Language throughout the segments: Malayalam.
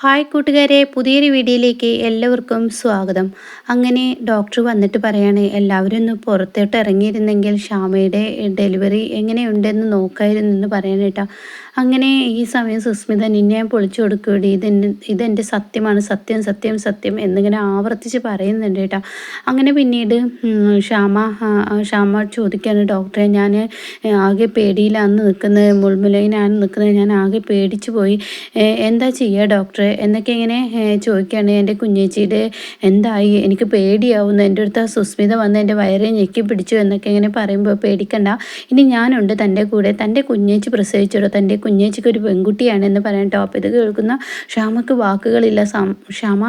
ഹായ് കൂട്ടുകാരെ പുതിയൊരു വീഡിയോയിലേക്ക് എല്ലാവർക്കും സ്വാഗതം. അങ്ങനെ ഡോക്ടർ വന്നിട്ട് പറയാണ് എല്ലാവരും ഒന്ന് പുറത്തോട്ട് ഇറങ്ങിയിരുന്നെങ്കിൽ ഷാമയുടെ ഡെലിവറി എങ്ങനെയുണ്ടെന്ന് നോക്കായിരുന്നു എന്ന് പറയാനേട്ടാ അങ്ങനെ ഈ സമയം സുസ്മിത നിന്നെ പൊളിച്ചു കൊടുക്കുകടി ഇതെന്റെ ഇതെന്റെ സത്യമാണ്. സത്യം സത്യം സത്യം എന്നിങ്ങനെ ആവർത്തിച്ച് പറയുന്നുണ്ട് കേട്ടോ. അങ്ങനെ പിന്നീട് ഷാമ ഷാമ ചോദിക്കാണ് ഡോക്ടറെ ഞാൻ ആകെ പേടിയിലാണ് നിൽക്കുന്നത്. മുൾമുലയിലാണ് നിൽക്കുന്നത്. ഞാൻ ആകെ പേടിച്ചു പോയി. എന്താ ചെയ്യുക ഡോക്ടറെ? എന്നൊക്കെ ഇങ്ങനെ ചോദിക്കുകയാണ് എന്റെ കുഞ്ഞേച്ചിയുടെ. എന്തായി? എനിക്ക് പേടിയാവുന്നു. എന്റെ അടുത്ത് സുസ്മിത വന്ന് എന്റെ വയറെ ഞെക്കി പിടിച്ചു എന്നൊക്കെ ഇങ്ങനെ പറയുമ്പോൾ പേടിക്കണ്ട. ഇനി ഞാനുണ്ട് തന്റെ കൂടെ. തന്റെ കുഞ്ഞേച്ചി പ്രസവിച്ചോ തന്റെ കുഞ്ഞേച്ചിക്ക് ഒരു പെൺകുട്ടിയാണ് എന്ന് പറയാൻ ടോപ്പ് ഇത് കേൾക്കുന്ന ക്ഷാമക്ക് വാക്കുകളില്ല. ക്ഷാമ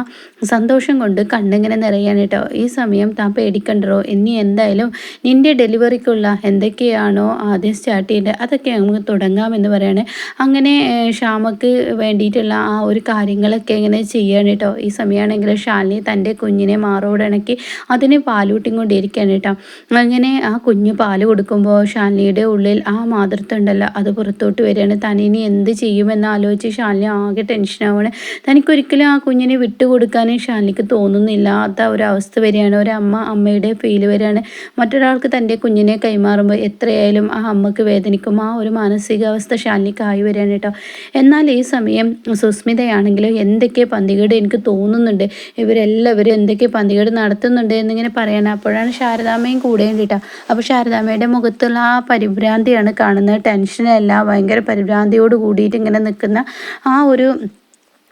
സന്തോഷം കൊണ്ട് കണ്ണിങ്ങനെ നിറയാണ് കേട്ടോ ഈ സമയം താൻ പേടിക്കണ്ടോ ഇനി എന്തായാലും നിന്റെ ഡെലിവറിക്കുള്ള എന്തൊക്കെയാണോ ആദ്യം സ്റ്റാർട്ട് ചെയ്യേണ്ടത് അതൊക്കെ നമുക്ക് തുടങ്ങാമെന്ന് പറയാണ്. അങ്ങനെ ക്ഷാമക്ക് വേണ്ടിയിട്ടുള്ള ആ ഒരു കാര്യങ്ങളൊക്കെ ഇങ്ങനെ ചെയ്യാണ് കേട്ടോ ഈ സമയമാണെങ്കിൽ ഷാലിനി തന്റെ കുഞ്ഞിനെ മാറോടിണക്കി അതിനെ പാലൂട്ടിയും കൊണ്ടിരിക്കുകയാണ് കേട്ടോ അങ്ങനെ ആ കുഞ്ഞ് പാൽ കൊടുക്കുമ്പോൾ ഷാലിനിയുടെ ഉള്ളിൽ ആ മാതൃത്വം ഉണ്ടല്ലോ അത് പുറത്തോട്ട് വരികയാണ് തനിനി എന്ത് ചെയ്യുമെന്ന് ആലോചിച്ച് ഷാലിനി ആകെ ടെൻഷനാവാണ് തനിക്കൊരിക്കലും ആ കുഞ്ഞിനെ വിട്ടുകൊടുക്കാനും ഷാലിനിക്ക് തോന്നുന്നില്ലാത്ത ഒരവസ്ഥ വരികയാണ് ഒരമ്മ അമ്മയുടെ ഫീൽ വരികയാണ് മറ്റൊരാൾക്ക് തന്റെ കുഞ്ഞിനെ കൈമാറുമ്പോൾ എത്രയായാലും ആ അമ്മയ്ക്ക് വേദനിക്കും. ആ ഒരു മാനസികാവസ്ഥ ഷാലിനിക്ക് വരികയാണ് കേട്ടോ. എന്നാൽ ഈ സമയം സുസ്മിതയാണെങ്കിലും എന്തൊക്കെ പന്തികേട് എനിക്ക് തോന്നുന്നുണ്ട്. ഇവരെല്ലാവരും എന്തൊക്കെ പന്തികേട് നടത്തുന്നുണ്ട് എന്നിങ്ങനെ പറയണം അപ്പോഴാണ് ശാരദാമ്മയും കൂടെ കേട്ടോ. അപ്പോൾ ശാരദാമ്മയുടെ മുഖത്തുള്ള ആ പരിഭ്രാന്തിയാണ് കാണുന്നത്. ടെൻഷനല്ല ഭയങ്കര പരിഭ്രാന്തിയോട് കൂടിയിട്ട് ഇങ്ങനെ നിൽക്കുന്ന ആ ഒരു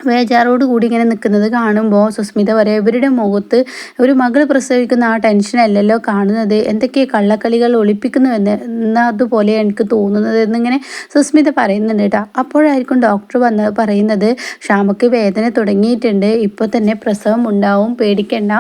വേജാറോട് കൂടി ഇങ്ങനെ നിൽക്കുന്നത് കാണുമ്പോൾ സുസ്മിത പറയാം ഇവരുടെ മുഖത്ത് ഒരു മകൾ പ്രസവിക്കുന്ന ആ ടെൻഷനല്ലല്ലോ കാണുന്നത്. എന്തൊക്കെ കള്ളക്കളികൾ ഒളിപ്പിക്കുന്നുവെന്ന് എന്നതുപോലെ എനിക്ക് തോന്നുന്നത് എന്നിങ്ങനെ സുസ്മിത പറയുന്നുണ്ട് കേട്ടോ. അപ്പോഴായിരിക്കും ഡോക്ടർ വന്ന് പറയുന്നത് ക്ഷാമക്ക് വേദന തുടങ്ങിയിട്ടുണ്ട്. ഇപ്പോൾ തന്നെ പ്രസവം ഉണ്ടാവും. പേടിക്കണ്ട.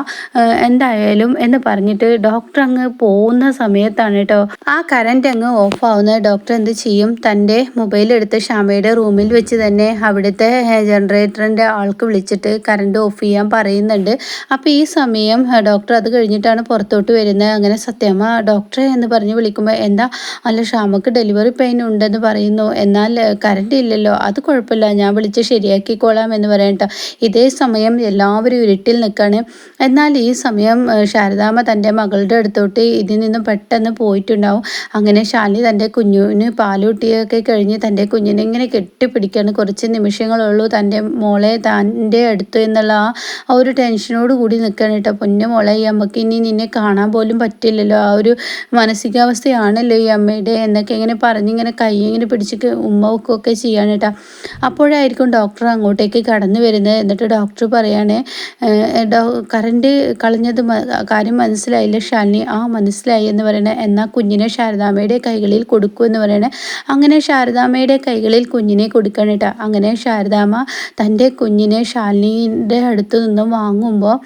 എന്തായാലും എന്ന് പറഞ്ഞിട്ട് ഡോക്ടർ അങ്ങ് പോകുന്ന സമയത്താണ് കേട്ടോ. ആ കറണ്ട് അങ്ങ് ഓഫ് ആവുന്നത് ഡോക്ടർ എന്ത് ചെയ്യും? തന്റെ മൊബൈൽ എടുത്ത് ക്ഷാമയുടെ റൂമിൽ വെച്ച് തന്നെ അവിടുത്തെ ജനറേറ്റർ ജനറേറ്ററിന്റെ ആൾക്ക് വിളിച്ചിട്ട് കറണ്ട് ഓഫ് ചെയ്യാൻ പറയുന്നുണ്ട്. അപ്പോൾ ഈ സമയം ഡോക്ടർ അത് കഴിഞ്ഞിട്ടാണ് പുറത്തോട്ട് വരുന്നത്. അങ്ങനെ സത്യമ്മ ഡോക്ടറെ എന്ന് പറഞ്ഞ് വിളിക്കുമ്പോൾ എന്താ അല്ല ഷാമക്ക് ഡെലിവറി പെയിൻ ഉണ്ടെന്ന് പറയുന്നു. എന്നാൽ കറണ്ട് ഇല്ലല്ലോ. അത് കുഴപ്പമില്ല. ഞാൻ വിളിച്ച് ശരിയാക്കിക്കോളാം എന്ന് പറയട്ടോ ഇതേ സമയം എല്ലാവരും ഇരുട്ടിൽ നിൽക്കുകയാണ് എന്നാൽ ഈ സമയം ശാരദാമ്മ തന്റെ മകളുടെ അടുത്തോട്ട് ഇതിൽ നിന്ന് പെട്ടെന്ന് പോയിട്ടുണ്ടാവും. അങ്ങനെ ശാലി തന്റെ കുഞ്ഞിന് പാലൂട്ടിയൊക്കെ കഴിഞ്ഞ് തന്റെ കുഞ്ഞിനെ ഇങ്ങനെ കെട്ടിപ്പിടിക്കുകയാണ് കുറച്ച് നിമിഷങ്ങളുള്ളൂ തന്റെ മോളെ തന്റെ അടുത്ത് എന്നുള്ള ആ ഒരു ടെൻഷനോട് കൂടി നിൽക്കണം കേട്ടോ. പൊന്നു മോളെ ഈ അമ്മയ്ക്ക് ഇനി നിന്നെ കാണാൻ പോലും പറ്റില്ലല്ലോ. ആ ഒരു മാനസികാവസ്ഥയാണല്ലോ ഈ അമ്മയുടെ എന്നൊക്കെ ഇങ്ങനെ പറഞ്ഞിങ്ങനെ കൈ ഇങ്ങനെ പിടിച്ച് ഉമ്മ ഒക്കെ ചെയ്യാൻ കേട്ടോ. അപ്പോഴായിരിക്കും ഡോക്ടർ അങ്ങോട്ടേക്ക് കടന്നു വരുന്നത്. എന്നിട്ട് ഡോക്ടർ പറയാണ് കറണ്ട് കളഞ്ഞത് കാര്യം മനസ്സിലായില്ല ഷാലിനി ആ മനസ്സിലായി എന്ന് പറയണേ. എന്നാൽ കുഞ്ഞിനെ ശാരദാമ്മയുടെ കൈകളിൽ കൊടുക്കൂ എന്ന് പറയണേ. അങ്ങനെ ശാരദാമ്മയുടെ കൈകളിൽ കുഞ്ഞിനെ കൊടുക്കണം കേട്ടോ. അങ്ങനെ ശാരദാമ്മ തന്റെ കുഞ്ഞിനെ ശാലിനിയുടെ അടുത്തു നിന്നും വാങ്ങുമ്പോൾ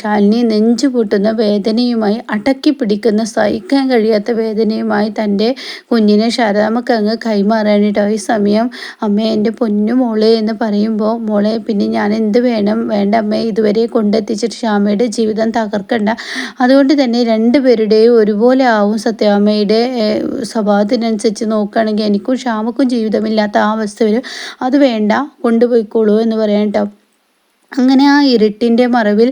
ശാലിനി നെഞ്ചു പൂട്ടുന്ന വേദനയുമായി അടക്കി പിടിക്കുന്ന സഹിക്കാൻ കഴിയാത്ത വേദനയുമായി തന്റെ കുഞ്ഞിനെ ശാരദാമ്മക്ക് അങ്ങ് കൈമാറാനിട്ടോ ഈ സമയം അമ്മ എന്റെ പൊന്നു മോളെ എന്ന് പറയുമ്പോൾ മോളെ പിന്നെ ഞാൻ എന്ത് വേണം? വേണ്ട അമ്മയെ ഇതുവരെ കൊണ്ടെത്തിച്ചിട്ട് ശ്യാമയുടെ ജീവിതം തകർക്കണ്ട. അതുകൊണ്ട് തന്നെ രണ്ടുപേരുടെയും ഒരുപോലെ ആവും സത്യാമ്മയുടെ സ്വഭാവത്തിനനുസരിച്ച് നോക്കുകയാണെങ്കിൽ എനിക്കും ശ്യാമക്കും ജീവിതമില്ലാത്ത ആ അവസ്ഥ വരും. അത് വേണ്ട കൊണ്ടുപോയിക്കോളൂ ചെയ്തോളൂ എന്ന് പറയാം കേട്ടോ. അങ്ങനെ ആ ഇരുട്ടിന്റെ മറവിൽ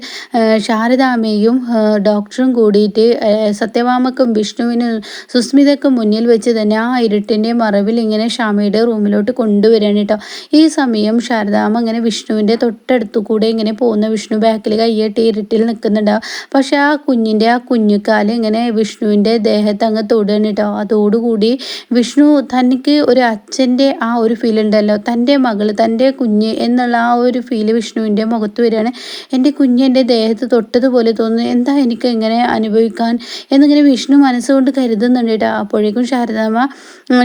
ശാരദാമ്മയും ഡോക്ടറും കൂടിയിട്ട് സത്യവാമക്കും വിഷ്ണുവിനും സുസ്മിതക്കും മുന്നിൽ വെച്ച് തന്നെ ആ ഇരുട്ടിന്റെ മറവിൽ ഇങ്ങനെ ഷാമയുടെ റൂമിലോട്ട് കൊണ്ടുവരാൻ കേട്ടോ. ഈ സമയം ശാരദാമ്മ ഇങ്ങനെ വിഷ്ണുവിന്റെ തൊട്ടടുത്തു കൂടെ ഇങ്ങനെ പോകുന്ന വിഷ്ണു ബാക്കിൽ കയ്യേട്ടി ഇരുട്ടിൽ നിൽക്കുന്നുണ്ടാവും പക്ഷേ ആ കുഞ്ഞിന്റെ ആ കുഞ്ഞുക്കാൽ ഇങ്ങനെ വിഷ്ണുവിന്റെ ദേഹത്ത് അങ്ങ് തൊടുകയാണ് കേട്ടോ. അതോടുകൂടി വിഷ്ണു തനിക്ക് ഒരു അച്ഛന്റെ ആ ഒരു ഫീൽ ഉണ്ടല്ലോ. തന്റെ മകൾ തന്റെ കുഞ്ഞ് എന്നുള്ള ആ ഒരു ഫീൽ വിഷ്ണുവിന്റെ മുഖത്ത് വരികയാണ്. എന്റെ കുഞ്ഞ് എന്റെ ദേഹത്ത് തൊട്ടതുപോലെ തോന്നുന്നു. എന്താ എനിക്ക് എങ്ങനെ അനുഭവിക്കാൻ? എന്നിങ്ങനെ വിഷ്ണു മനസ്സുകൊണ്ട് കരുതുന്നുണ്ട് കേട്ടോ. അപ്പോഴേക്കും ശാരദാമ്മ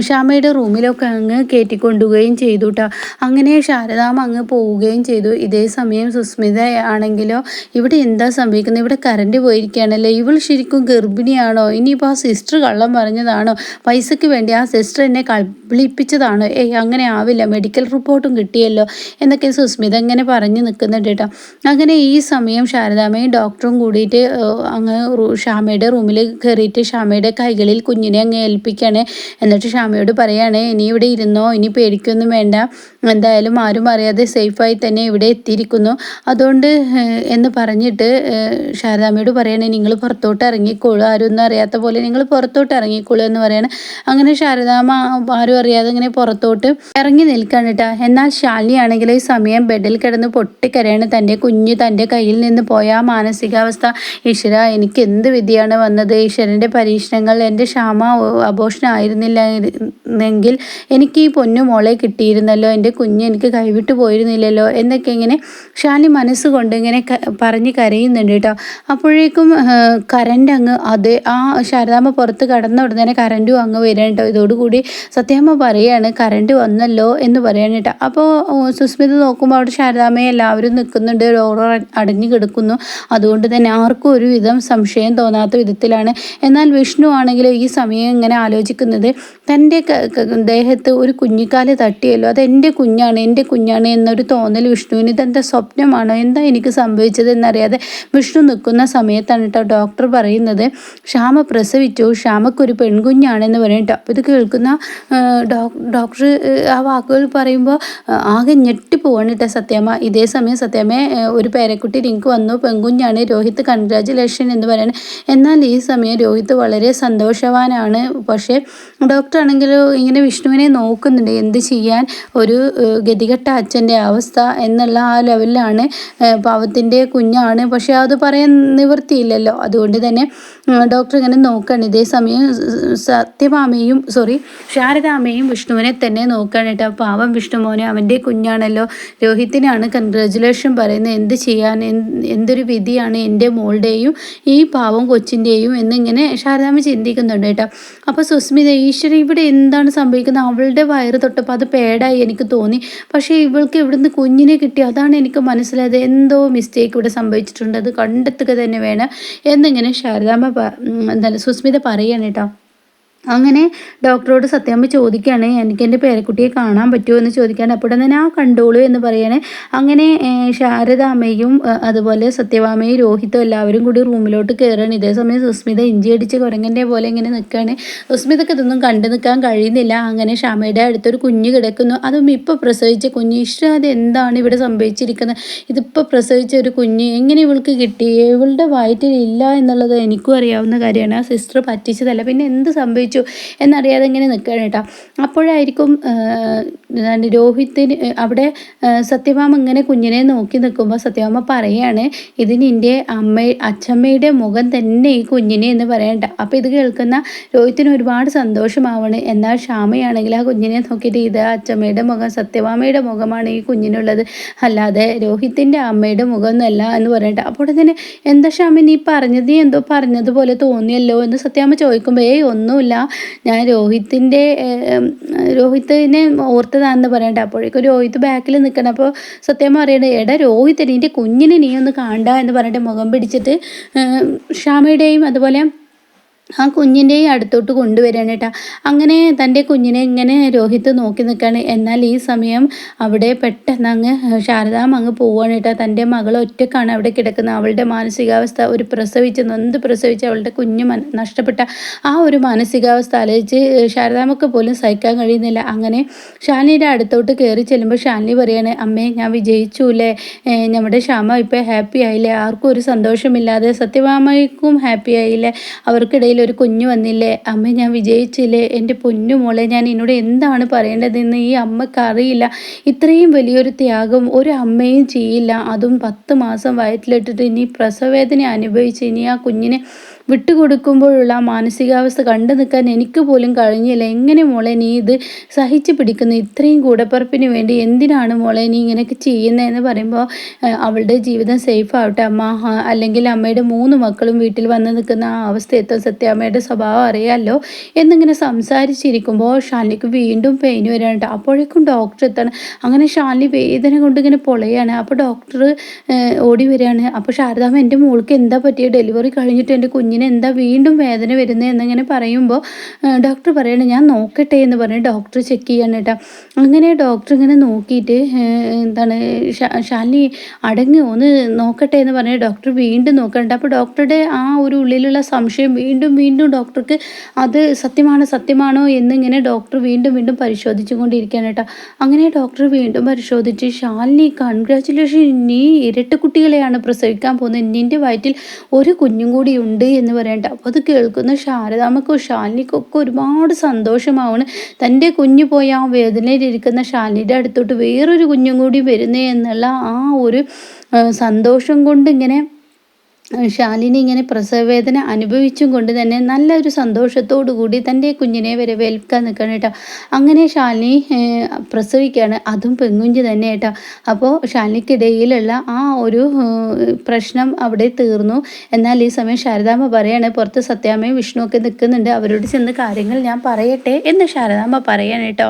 ശ്യാമയുടെ റൂമിലൊക്കെ അങ്ങ് കയറ്റിക്കൊണ്ടുകയും ചെയ്തു കേട്ടോ. അങ്ങനെ ശാരദാമ്മ അങ്ങ് പോവുകയും ചെയ്തു. ഇതേ സമയം സുസ്മിത ആണെങ്കിലോ ഇവിടെ എന്താ സംഭവിക്കുന്നത്? ഇവിടെ കറണ്ട് പോയിരിക്കുകയാണല്ലോ. ഇവൾ ശരിക്കും ഗർഭിണിയാണോ? ഇനിയിപ്പോൾ ആ സിസ്റ്റർ കള്ളം പറഞ്ഞതാണോ? പൈസയ്ക്ക് വേണ്ടി ആ സിസ്റ്റർ എന്നെ കബളിപ്പിച്ചതാണോ? ഏയ് അങ്ങനെ ആവില്ല. മെഡിക്കൽ റിപ്പോർട്ടും കിട്ടിയല്ലോ. എന്നൊക്കെ സുസ്മിത ഇങ്ങനെ പറഞ്ഞു നിൽക്കുന്നു. നിൽക്കുന്നുണ്ട് കേട്ടോ. അങ്ങനെ ഈ സമയം ശാരദാമ്മയും ഡോക്ടറും കൂടിയിട്ട് അങ്ങ് ഷാമയുടെ റൂമിൽ കയറിയിട്ട് ഷാമയുടെ കൈകളിൽ കുഞ്ഞിനെ അങ്ങ് ഏൽപ്പിക്കുകയാണ് എന്നിട്ട് ഷാമയോട് പറയുകയാണ് ഇനി ഇവിടെ ഇരുന്നോ? ഇനി പേടിക്കൊന്നും വേണ്ട. എന്തായാലും ആരും അറിയാതെ സേഫായി തന്നെ ഇവിടെ എത്തിയിരിക്കുന്നു. അതുകൊണ്ട് എന്ന് പറഞ്ഞിട്ട് ശാരദാമ്മയോട് പറയണേ നിങ്ങൾ പുറത്തോട്ട് ഇറങ്ങിക്കോളൂ. ആരും ഒന്നും അറിയാത്ത പോലെ നിങ്ങൾ പുറത്തോട്ട് ഇറങ്ങിക്കോളൂ എന്ന് പറയണം. അങ്ങനെ ശാരദാമ്മ ആരും അറിയാതെ ഇങ്ങനെ പുറത്തോട്ട് ഇറങ്ങി നിൽക്കാണ് കേട്ടോ. എന്നാൽ ശാലിനിയാണെങ്കിൽ ഈ സമയം ബെഡിൽ കിടന്ന് പൊട്ടിക്കരയാണ് തന്റെ കുഞ്ഞ് തന്റെ കയ്യിൽ നിന്ന് പോയ ആ മാനസികാവസ്ഥ. ഈശ്വര എനിക്ക് എന്ത് വിധിയാണ് വന്നത്? ഈശ്വരന്റെ പരീക്ഷണങ്ങൾ എന്റെ ക്ഷാമ അബോഷനായിരുന്നില്ല എങ്കിൽ എനിക്ക് ഈ പൊന്നു മോളെ കിട്ടിയിരുന്നല്ലോ. എന്റെ കുഞ്ഞ് എനിക്ക് കൈവിട്ടു പോയിരുന്നില്ലല്ലോ. എന്നൊക്കെ ഇങ്ങനെ ഷാനി മനസ്സുകൊണ്ട് ഇങ്ങനെ പറഞ്ഞ് കരയുന്നുണ്ട് കേട്ടോ. അപ്പോഴേക്കും കരണ്ട് അങ്ങ് അത് ആ ശാരദാമ്മ പുറത്ത് കടന്ന ഉടനെ കരണ്ടും അങ്ങ് വരാൻ കേട്ടോ. ഇതോടുകൂടി സത്യാമ്മ പറയാണ് കരണ്ട് വന്നല്ലോ എന്ന് പറയാണ് കേട്ടോ. അപ്പോൾ സുസ്മിത നോക്കുമ്പോൾ അവിടെ ശാരദാമ്മയെ എല്ലാവരും നിൽക്കുന്നുണ്ട് ഡോർ അടഞ്ഞു കിടക്കുന്നു. അതുകൊണ്ട് തന്നെ ആർക്കും ഒരുവിധം സംശയം തോന്നാത്ത വിധത്തിലാണ്. എന്നാൽ വിഷ്ണു ആണെങ്കിൽ ഈ സമയം ഇങ്ങനെ ആലോചിക്കുന്നത് തന്റെ ദേഹത്ത് ഒരു കുഞ്ഞിക്കാൽ തട്ടിയല്ലോ. അത് എന്റെ കുഞ്ഞാണ് എന്റെ കുഞ്ഞാണ് എന്നൊരു തോന്നൽ വിഷ്ണുവിന് ഇതെന്റെ സ്വപ്നമാണോ എന്താ എനിക്ക് സംഭവിച്ചത് എന്നറിയാതെ വിഷ്ണു നിൽക്കുന്ന സമയത്താണ് കേട്ടോ ഡോക്ടർ പറയുന്നത്. ക്ഷാമ പ്രസവിച്ചു. ക്ഷാമക്കൊരു പെൺകുഞ്ഞാണെന്ന് പറയും കേട്ടോ അപ്പോൾ ഇത് കേൾക്കുന്ന ഡോക്ടർ ആ വാക്കുകൾ പറയുമ്പോൾ ആകെ ഞെട്ടിപ്പോവാണ് കേട്ടോ സത്യമ്മ. ഇതേ സമയം സത്യമ്മ ഒരു പേരക്കുട്ടി ലിങ്ക് വന്നു. പെൺകുഞ്ഞാണ് രോഹിത് കൺഗ്രാജുലേഷൻ എന്ന് പറയുന്നത്. എന്നാൽ ഈ സമയം രോഹിത് വളരെ സന്തോഷവാനാണ്. പക്ഷേ ഡോക്ടർ ആണെങ്കിൽ ഇങ്ങനെ വിഷ്ണുവിനെ നോക്കുന്നുണ്ട്. എന്ത് ചെയ്യാൻ ഒരു ഗതികെട്ട അച്ഛന്റെ അവസ്ഥ എന്നുള്ള ആ ലെവലിലാണ് പാവത്തിന്റെ കുഞ്ഞാണ്. പക്ഷേ അത് പറയാൻ നിവൃത്തിയില്ലല്ലോ. അതുകൊണ്ട് തന്നെ ഡോക്ടർ ഇങ്ങനെ നോക്കുകയാണ് ഇതേ സമയം സത്യഭാമയും സോറി ശാരദാമയും വിഷ്ണുവിനെ തന്നെ നോക്കുകയാണ് കേട്ടോ. പാവം വിഷ്ണുമോനെ അവന്റെ കുഞ്ഞാണല്ലോ. രോഹിത്തിനാണ് കൺഗ്രാജുലേഷൻ പറയുന്നത്. എന്ത് ചെയ്യാൻ എന്തൊരു വിധിയാണ് എന്റെ മോളുടെയും ഈ പാവം കൊച്ചിന്റെയും എന്നിങ്ങനെ ശാരദാമ ചിന്തിക്കുന്നുണ്ട് കേട്ടോ. അപ്പോൾ സുസ്മിത ഈശ്വര ഇവിടെ എന്താണ് സംഭവിക്കുന്നത്? അവളുടെ വയറ് തൊട്ടപ്പോൾ അത് പേടായി എനിക്ക് തോന്നി. പക്ഷേ ഇവൾക്ക് ഇവിടുന്ന് കുഞ്ഞിനെ കിട്ടി. അതാണ് എനിക്ക് മനസ്സിലായത്. എന്തോ മിസ്റ്റേക്ക് ഇവിടെ സംഭവിച്ചിട്ടുണ്ട്. അത് കണ്ടെത്തുക തന്നെ വേണം. എന്നിങ്ങനെ ശാരദാമ്മ എന്താണ് സുസ്മിത പറയാണ് കേട്ടോ. അങ്ങനെ ഡോക്ടറോട് സത്യാമ്മ ചോദിക്കുകയാണ് എനിക്ക് എന്റെ പേരക്കുട്ടിയെ കാണാൻ പറ്റുമോ? എന്ന് ചോദിക്കുകയാണ്. അപ്പോൾ തന്നെ കണ്ടോളൂ എന്ന് പറയാണ്. അങ്ങനെ ശാരദാമ്മയും അതുപോലെ സത്യവാമയും രോഹിത്തും എല്ലാവരും കൂടി റൂമിലോട്ട് കയറുകയാണ്. ഇതേ സമയം സുസ്മിത ഇഞ്ചി അടിച്ച് കുരങ്ങന്റെ പോലെ ഇങ്ങനെ നിൽക്കുകയാണ്. സുസ്മിതക്ക് ഇതൊന്നും കണ്ടു നിൽക്കാൻ കഴിയുന്നില്ല. അങ്ങനെ ക്ഷമയുടെ അടുത്തൊരു കുഞ്ഞ് കിടക്കുന്നു. അതും ഇപ്പോൾ പ്രസവിച്ച കുഞ്ഞ്. ഇഷ്ടം എന്താണ് ഇവിടെ സംഭവിച്ചിരിക്കുന്നത്? ഇതിപ്പോൾ പ്രസവിച്ച ഒരു കുഞ്ഞ്. എങ്ങനെ ഇവൾക്ക് കിട്ടി? ഇവളുടെ വയറ്റിൽ ഇല്ല എന്നുള്ളത് എനിക്കും അറിയാവുന്ന കാര്യമാണ്. ആ സിസ്റ്റർ പറ്റിച്ചതല്ല. പിന്നെ എന്ത് സംഭവിച്ചു? പറ്റിച്ചു എന്നറിയാതെ ഇങ്ങനെ നിൽക്കുകയാണ് കേട്ടോ. അപ്പോഴായിരിക്കും രോഹിത്തിന് അവിടെ സത്യഭാമ ഇങ്ങനെ കുഞ്ഞിനെ നോക്കി നിൽക്കുമ്പോൾ സത്യഭാമ പറയാണ് ഇത് നിന്റെ അമ്മ അച്ഛമ്മയുടെ മുഖം തന്നെ ഈ കുഞ്ഞിനെ എന്ന് പറയണ്ട. അപ്പോൾ ഇത് കേൾക്കുന്ന രോഹിത്തിന് ഒരുപാട് സന്തോഷമാവണ്. എന്നാൽ ക്ഷാമയാണെങ്കിൽ ആ കുഞ്ഞിനെ നോക്കിയിട്ട് ഇത് അച്ഛമ്മയുടെ മുഖം സത്യഭാമയുടെ മുഖമാണ് ഈ കുഞ്ഞിനുള്ളത്. അല്ലാതെ രോഹിത്തിന്റെ അമ്മയുടെ മുഖമൊന്നുമല്ല എന്ന് പറയണ്ട. അപ്പോൾ തന്നെ എന്താ ക്ഷാമ നീ പറഞ്ഞത് എന്തോ പറഞ്ഞതുപോലെ തോന്നിയല്ലോ? എന്ന് സത്യാമ്മ ചോദിക്കുമ്പോൾ ഏയ് ഒന്നുമില്ല. ഞാൻ രോഹിത്തിന്റെ രോഹിത്തിനെ ഓർത്തതാണെന്ന് പറയണ്ട. അപ്പോഴേക്കും രോഹിത് ബാക്കിൽ നിൽക്കണം അപ്പോൾ സത്യം പറയണേ എടാ രോഹിത്തിന് എന്റെ കുഞ്ഞിനെ നീ ഒന്ന് കാണണ്ട എന്ന് പറഞ്ഞിട്ട് മുഖം പിടിച്ചിട്ട് ഷാമയുടെയും അതുപോലെ ആ കുഞ്ഞിന്റെയും അടുത്തോട്ട് കൊണ്ടുവരികയാണ് കേട്ടോ അങ്ങനെ തന്റെ കുഞ്ഞിനെ ഇങ്ങനെ രോഹിത് നോക്കി നിൽക്കുകയാണ്. എന്നാൽ ഈ സമയം അവിടെ പെട്ടെന്ന് അങ്ങ് ശാരദാം അങ്ങ് പോവുകയാണ് കേട്ടോ തന്റെ മകൾ ഒറ്റക്കാണ് അവിടെ കിടക്കുന്നത്. അവളുടെ മാനസികാവസ്ഥ ഒരു പ്രസവിച്ച് നൊന്ത് പ്രസവിച്ച് അവളുടെ കുഞ്ഞ് നഷ്ടപ്പെട്ട ആ ഒരു മാനസികാവസ്ഥ ആലോചിച്ച് ശാരദാമ്മക്ക് പോലും സഹിക്കാൻ കഴിയുന്നില്ല. അങ്ങനെ ഷാലിനിയുടെ അടുത്തോട്ട് കയറി ചെല്ലുമ്പോൾ ഷാലിനി പറയാണ് അമ്മേ ഞാൻ വിജയിച്ചു അല്ലേ നമ്മുടെ ശ്യാമ ഇപ്പോൾ ഹാപ്പി ആയില്ലേ? ആർക്കും ഒരു സന്തോഷമില്ലാതെ സത്യഭാമയ്ക്കും ഹാപ്പി ആയില്ലേ? അവർക്കിടയിൽ ഒരു കുഞ്ഞു വന്നില്ലേ? അമ്മ ഞാൻ വിജയിച്ചില്ലേ? എന്റെ പൊന്നു മോളെ ഞാൻ എന്നോട് എന്താണ് പറയേണ്ടതെന്ന് ഈ അമ്മയ്ക്ക് അറിയില്ല. ഇത്രയും വലിയൊരു ത്യാഗം ഒരു അമ്മയും ചെയ്യില്ല. അതും പത്ത് മാസം വയറ്റിലിട്ടിട്ട് ഇനി പ്രസവേദന അനുഭവിച്ച് ഇനി ആ കുഞ്ഞിനെ വിട്ടുകൊടുക്കുമ്പോഴുള്ള മാനസികാവസ്ഥ കണ്ടു നിൽക്കാൻ എനിക്ക് പോലും കഴിഞ്ഞില്ല. എങ്ങനെ മോളെ നീ ഇത് സഹിച്ചു പിടിക്കുന്നു? ഇത്രയും കൂടപ്പറപ്പിന് വേണ്ടി എന്തിനാണ് മോളെ നീ ഇങ്ങനെയൊക്കെ ചെയ്യുന്നതെന്ന് പറയുമ്പോൾ അവളുടെ ജീവിതം സേഫ് ആവട്ടെ അമ്മ. അല്ലെങ്കിൽ അമ്മയുടെ മൂന്ന് മക്കളും വീട്ടിൽ വന്ന് നിൽക്കുന്ന ആ എത്തും. സത്യാമ്മയുടെ സ്വഭാവം അറിയാമല്ലോ എന്നിങ്ങനെ സംസാരിച്ചിരിക്കുമ്പോൾ ഷാലിനിക്ക് വീണ്ടും പെയിൻ വരാനുണ്ട്. അപ്പോഴേക്കും ഡോക്ടർ എത്തണം. അങ്ങനെ ഷാലിനി വേദന കൊണ്ട് ഇങ്ങനെ പൊളയാണ്. അപ്പോൾ ഡോക്ടർ ഓടി വരികയാണ്. അപ്പോൾ ശാരദാമ്മ എന്റെ മോൾക്ക് എന്താ പറ്റിയ? ഡെലിവറി കഴിഞ്ഞിട്ട് എന്റെ കുഞ്ഞിന് എന്താ വീണ്ടും വേദന വരുന്നത് എന്നിങ്ങനെ പറയുമ്പോൾ ഡോക്ടർ പറയണ ഞാൻ നോക്കട്ടെ എന്ന് പറഞ്ഞ് ഡോക്ടർ ചെക്ക് ചെയ്യണം കേട്ടോ. അങ്ങനെ ഡോക്ടർ ഇങ്ങനെ നോക്കിയിട്ട് എന്താണ് ശാലിനി അടങ്ങി ഒന്ന് നോക്കട്ടെ എന്ന് പറഞ്ഞ് ഡോക്ടർ വീണ്ടും നോക്കണ്ട അപ്പോൾ ഡോക്ടറുടെ ആ ഒരു ഉള്ളിലുള്ള സംശയം വീണ്ടും വീണ്ടും ഡോക്ടർക്ക് അത് സത്യമാണോ സത്യമാണോ എന്നിങ്ങനെ ഡോക്ടർ വീണ്ടും വീണ്ടും പരിശോധിച്ചുകൊണ്ടിരിക്കുകയാണ് കേട്ടോ. അങ്ങനെ ഡോക്ടർ വീണ്ടും പരിശോധിച്ച് ശാലിനി കൺഗ്രാറ്റുലേഷൻ നീ ഇരട്ട കുട്ടികളെയാണ് പ്രസവിക്കാൻ പോകുന്നത്. നിന്റെ വയറ്റിൽ ഒരു കുഞ്ഞും കൂടി ഉണ്ട് എന്ന് പറയണ്ട അപ്പോൾ അത് കേൾക്കുന്ന ശാരദാമ്മക്കും ശാലിനിക്കൊക്കെ ഒരുപാട് സന്തോഷമാവണ്. തന്റെ കുഞ്ഞു പോയി ആ വേദനയിലിരിക്കുന്ന ശാലിനിയുടെ അടുത്തോട്ട് വേറൊരു കുഞ്ഞും കൂടി വരുന്നേ എന്നുള്ള ആ ഒരു സന്തോഷം കൊണ്ട് ഇങ്ങനെ ശാലിനി ഇങ്ങനെ പ്രസവവേദന അനുഭവിച്ചും കൊണ്ട് തന്നെ നല്ലൊരു സന്തോഷത്തോടു കൂടി തന്റെ കുഞ്ഞിനെ വരെ വേൽക്കാൻ നിൽക്കണം കേട്ടോ. അങ്ങനെ ശാലിനി പ്രസവിക്കുകയാണ്. അതും പെങ്കുഞ്ഞ് തന്നെ കേട്ടോ. അപ്പോൾ ശാലിനിക്കിടയിലുള്ള ആ ഒരു പ്രശ്നം അവിടെ തീർന്നു. എന്നാൽ ഈ സമയം ശാരദാമ്മ പറയാണ് പുറത്ത് സത്യാമ്മയും വിഷ്ണുവൊക്കെ നിൽക്കുന്നുണ്ട്. അവരോട് ചെന്ന് കാര്യങ്ങൾ ഞാൻ പറയട്ടെ എന്ന് ശാരദാമ്മ പറയാണ് കേട്ടോ.